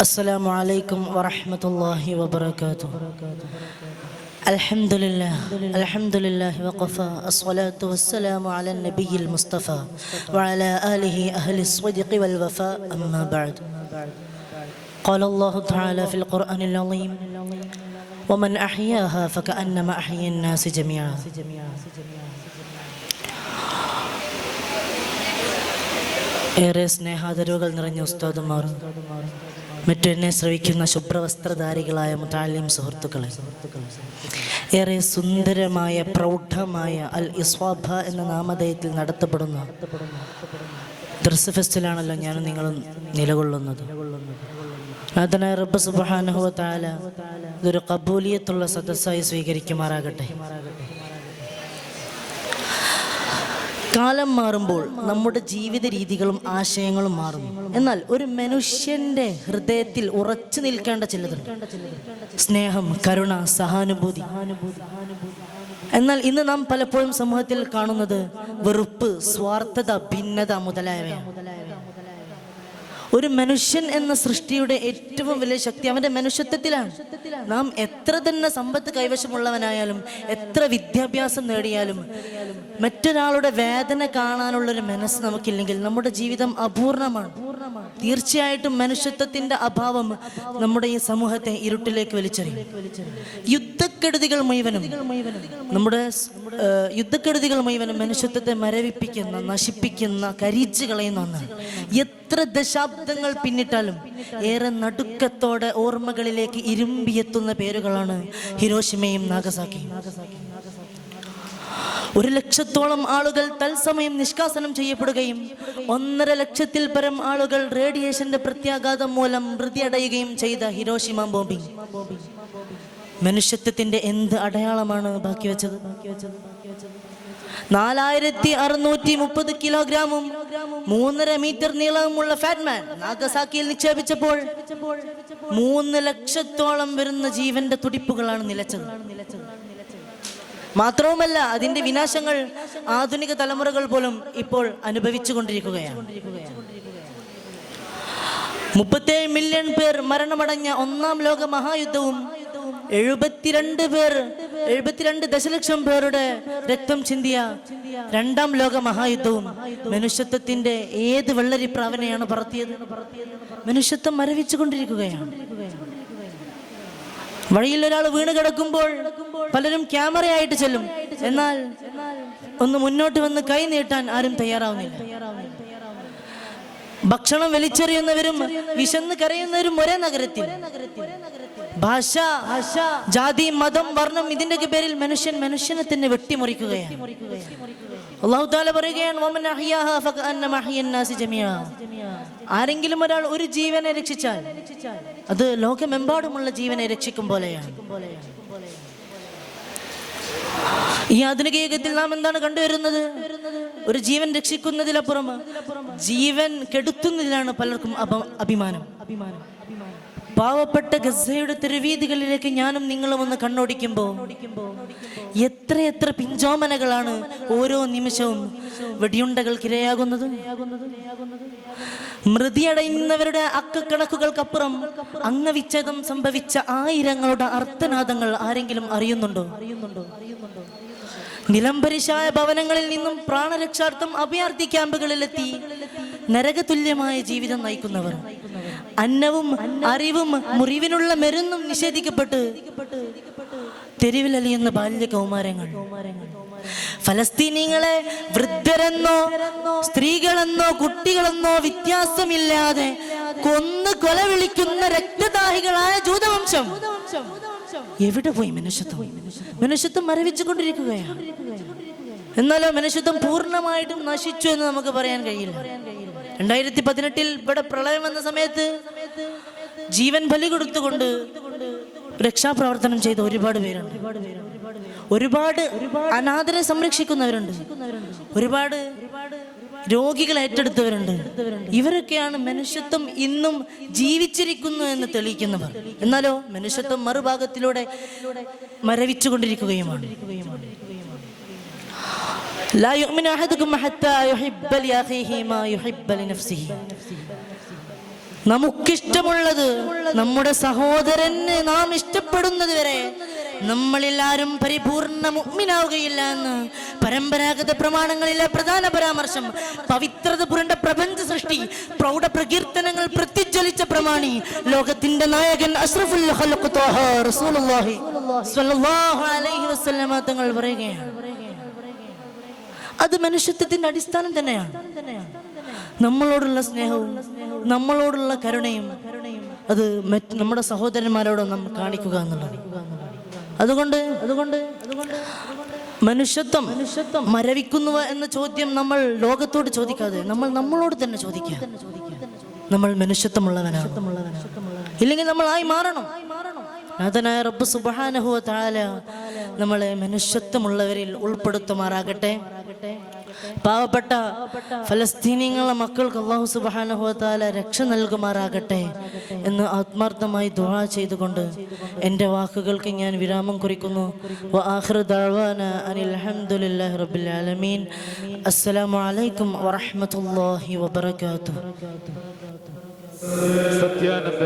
السلام عليكم ورحمة الله وبركاته الحمد لله الحمد لله وقفى الصلاة والسلام على النبي المصطفى وعلى آله أهل الصدق والوفاء أما بعد قال الله تعالى في القرآن العظيم ومن أحياها فكأنما أحيا الناس جميعا ഏറെ സ്നേഹാദരവുകൾ നിറഞ്ഞ ഉസ്താദുമാർ മറ്റെന്നെ ശ്രവിക്കുന്ന ശുഭ്രവസ്ത്രധാരികളായ മുതാലിം സുഹൃത്തുക്കളെ. ഏറെ സുന്ദരമായ പ്രൗഢമായ അൽ ഇസ്വാഭ എന്ന നാമധേയത്തിൽ നടത്തപ്പെടുന്ന ദർസ് ഫെസ്റ്റിലാണല്ലോ ഞാനും നിങ്ങളും നിലകൊള്ളുന്നത്. നാഥനായ റബ്ബ് സുബാനുഹുവ താല ഇതൊരു കബൂലിയത്തുള്ള സദസ്സായി സ്വീകരിക്കുമാറാകട്ടെ. കാലം മാറുമ്പോൾ നമ്മുടെ ജീവിത രീതികളും ആശയങ്ങളും മാറും എന്നാൽ ഒരു മനുഷ്യന്റെ ഹൃദയത്തിൽ ഉറച്ചു നിൽക്കേണ്ട ചിലതുണ്ട്. സ്നേഹം കരുണ സഹാനുഭൂതി. എന്നാൽ ഇന്ന് നാം പലപ്പോഴും സമൂഹത്തിൽ കാണുന്നത് വെറുപ്പ് സ്വാർത്ഥത ഭിന്നത മുതലായവയാണ്. ഒരു മനുഷ്യൻ എന്ന സൃഷ്ടിയുടെ ഏറ്റവും വലിയ ശക്തി അവന്റെ മനുഷ്യത്വത്തിലാണ്. നാം എത്ര തന്നെ സമ്പത്ത് കൈവശമുള്ളവനായാലും എത്ര വിദ്യാഭ്യാസം നേടിയാലും മറ്റൊരാളുടെ വേദന കാണാനുള്ളൊരു മനസ്സ് നമുക്കില്ലെങ്കിൽ നമ്മുടെ ജീവിതം അപൂർണമാണ്. തീർച്ചയായിട്ടും മനുഷ്യത്വത്തിന്റെ അഭാവം നമ്മുടെ ഈ സമൂഹത്തെ ഇരുട്ടിലേക്ക് വലിച്ചെറിയും. യുദ്ധക്കെടുതികൾ മുഴുവനും നമ്മുടെ യുദ്ധക്കെടുതികൾ മുഴുവനും മനുഷ്യത്വത്തെ മരവിപ്പിക്കുന്ന നശിപ്പിക്കുന്ന കരിച്ചു കളയുന്ന ഒന്നാണ്. എത്ര ദശാബ്ദങ്ങൾ പിന്നിട്ടാലും ഏറെ നടുക്കത്തോടെ ഓർമ്മകളിലേക്ക് ഇരുമ്പിയെത്തുന്ന പേരുകളാണ് ഹിരോഷിമയും നാഗസാക്കിയും. ഒരു ലക്ഷത്തോളം ആളുകൾ തത്സമയം നിഷ്കാസനം ചെയ്യപ്പെടുകയും ഒന്നര ലക്ഷത്തിൽ പരം ആളുകൾ റേഡിയേഷന്റെ പ്രത്യാഘാതം മൂലം മൃതിയടയുകയും ചെയ്ത ഹിരോഷിമ ബോംബിംഗ് മനുഷ്യത്വത്തിന്റെ എന്ത് അടയാളമാണ് ബാക്കി വെച്ചത്? നാലായിരത്തി അറുന്നൂറ്റി മുപ്പത് കിലോഗ്രാമും മൂന്നര മീറ്റർ നീളവുമുള്ള ഫാറ്റ്മാൻ നാഗസാക്കിയിൽ നിക്ഷേപിച്ചപ്പോൾ മൂന്ന് ലക്ഷത്തോളം വരുന്ന ജീവന്റെ തുടിപ്പുകളാണ് നിലച്ചത് നിലച്ചത്. മാത്രവുമല്ല അതിന്റെ വിനാശങ്ങൾ ആധുനിക തലമുറകൾ പോലും ഇപ്പോൾ അനുഭവിച്ചു കൊണ്ടിരിക്കുകയാണ് മുപ്പത്തേഴ് മില്യൺ പേർ മരണമടഞ്ഞ ഒന്നാം ലോക മഹായുദ്ധവും എഴുപത്തിരണ്ട് പേർ എഴുപത്തിരണ്ട് ദശലക്ഷം പേരുടെ രക്തം ചിന്തിയ രണ്ടാം ലോക മഹായുദ്ധവും മനുഷ്യത്വത്തിന്റെ ഏത് വെള്ളരി പ്രാവനയാണ് പറത്തിയത്? മനുഷ്യത്വം മരവിച്ചുകൊണ്ടിരിക്കുകയാണ്. വഴിയിൽ ഒരാൾ വീണ് കിടക്കുമ്പോൾ പലരും ക്യാമറയായിട്ട് ചെല്ലും. എന്നാൽ ഒന്ന് മുന്നോട്ട് വന്ന് കൈ നീട്ടാൻ ആരും തയ്യാറാവുന്നില്ല. ഭക്ഷണം വലിച്ചെറിയുന്നവരും വിശന്ന് കരയുന്നവരും ഒരേ നഗരത്തിൽ. ഭാഷ ജാതി മതം വർണം ഇതിന്റെ പേരിൽ മനുഷ്യൻ മനുഷ്യനെ തന്നെ വെട്ടിമുറിക്കുകയാണ്. അള്ളാഹു പറയുകയാണ്. ആരെങ്കിലും ഒരാൾ ഒരു ജീവനെ രക്ഷിച്ചാൽ അത് ലോകമെമ്പാടുമുള്ള ജീവനെ രക്ഷിക്കും പോലെയാണ്. ഈ ആധുനിക യുഗത്തിൽ നാം എന്താണ് കണ്ടുവരുന്നത്? ഒരു ജീവൻ രക്ഷിക്കുന്നതിലപ്പുറം ജീവൻ കെടുത്തുന്നതിലാണ് പലർക്കും അഭിമാനം. പാവപ്പെട്ട ഗസയുടെ തെരുവീതികളിലേക്ക് ഞാനും നിങ്ങളും ഒന്ന് കണ്ണോടിക്കുമ്പോൾ എത്ര പിഞ്ചോമനകളാണ് ഓരോ നിമിഷവും വെടിയുണ്ടകൾക്കിരയാകുന്നത് മൃതിയടയുന്നവരുടെ അക്കക്കണക്കുകൾക്കപ്പുറം അംഗവിച്ഛേദം സംഭവിച്ച ആയിരങ്ങളുടെ അർത്ഥനാദങ്ങൾ ആരെങ്കിലും അറിയുന്നുണ്ടോ? നിലംപരിശായ ഭവനങ്ങളിൽ നിന്നും പ്രാണരക്ഷാർത്ഥം അഭയാർത്ഥി ക്യാമ്പുകളിലെത്തി നരകതുല്യമായ ജീവിതം നയിക്കുന്നവർ. അന്നവും അറിവും മുറിവിനുള്ള മരുന്നും നിഷേധിക്കപ്പെട്ട് തെരുവിലലിയുന്ന ബാല്യ കൗമാരങ്ങൾ. ഫലസ്തീനികളെ വൃദ്ധരെന്നോ സ്ത്രീകളെന്നോ കുട്ടികളെന്നോ വ്യത്യാസമില്ലാതെ കൊന്നു കൊല വിളിക്കുന്ന രക്തദാഹികളായ ജൂതവംശം. എവിടെ പോയി മനുഷ്യത്വം? മനുഷ്യത്വം മരവിച്ചുകൊണ്ടിരിക്കുകയാണ്. എന്നാലോ മനുഷ്യത്വം പൂർണമായിട്ടും നശിച്ചു എന്ന് നമുക്ക് പറയാൻ കഴിയില്ല. രണ്ടായിരത്തി പതിനെട്ടിൽ ഇവിടെ പ്രളയം വന്ന സമയത്ത് ജീവൻ ബലി കൊടുത്തുകൊണ്ട് രക്ഷാപ്രവർത്തനം ചെയ്ത ഒരുപാട് പേരുണ്ട്. ഒരുപാട് അനാഥരെ സംരക്ഷിക്കുന്നവരുണ്ട്. ഒരുപാട് രോഗികൾ ഏറ്റെടുത്തവരുണ്ട്. ഇവരൊക്കെയാണ് മനുഷ്യത്വം ഇന്നും ജീവിച്ചിരിക്കുന്നു എന്ന് തെളിയിക്കുന്നവർ. എന്നാലോ മനുഷ്യത്വം മറുഭാഗത്തിലൂടെ മരവിച്ചുകൊണ്ടിരിക്കുകയുമാണ്. നമുക്കിഷ്ടമുള്ളത് നമ്മുടെ സഹോദരന് നാം ഇഷ്ടപ്പെടുന്നത് വരെ നമ്മളിൽ ആരും പരിപൂർണ മുഗ്മിനാവുകയില്ല എന്ന് പരമ്പരാഗത പ്രമാണങ്ങളിലെ പ്രധാന പരാമർശം പവിത്രത പുരണ്ട പ്രപഞ്ച സൃഷ്ടി പ്രൗഢ പ്രകീർത്തനങ്ങൾ പ്രത്യജ്വലിച്ച പ്രമാണി ലോകത്തിന്റെ നായകൻ അഷ്റഫുൽ പറയുകയാണ്. അത് മനുഷ്യത്വത്തിന്റെ അടിസ്ഥാനം തന്നെയാണ്. നമ്മളോടുള്ള സ്നേഹവും നമ്മളോടുള്ള കരുണയും അത് നമ്മുടെ സഹോദരന്മാരോടും നാം കാണിക്കുക എന്നുള്ളത് അതുകൊണ്ട് അതുകൊണ്ട് അതുകൊണ്ട് മനുഷ്യത്വം മനുഷ്യത്വം മരവിക്കുന്നു എന്ന ചോദ്യം നമ്മൾ ലോകത്തോട് ചോദിക്കാതെ നമ്മൾ നമ്മളോട് തന്നെ ചോദിക്കുക. നമ്മൾ മനുഷ്യത്വമുള്ളവനാണ്. ഇല്ലെങ്കിൽ നമ്മൾ ആയി മാറണം. നാഥനായ റബ്ബ് സുബ്ഹാനഹു താല നമ്മളെ മനുഷ്യത്വമുള്ളവരിൽ ഉൾപ്പെടുത്തുമാറാകട്ടെ. പാവപ്പെട്ട ഫലസ്തീനിയങ്ങളെ മക്കൾക്ക് അള്ളാഹു തആല രക്ഷ നൽകുമാറാകട്ടെ എന്ന് ആത്മാർത്ഥമായി ദുഹ ചെയ്തുകൊണ്ട് എന്റെ വാക്കുകൾക്ക് ഞാൻ വിരാമം കുറിക്കുന്നു. റബ്ബിൽ ആലമീൻ. അസ്സലാമു അലൈക്കും വറഹ്മത്തുള്ളാഹി വബറകാതുഹു. സത്യാനന്ദ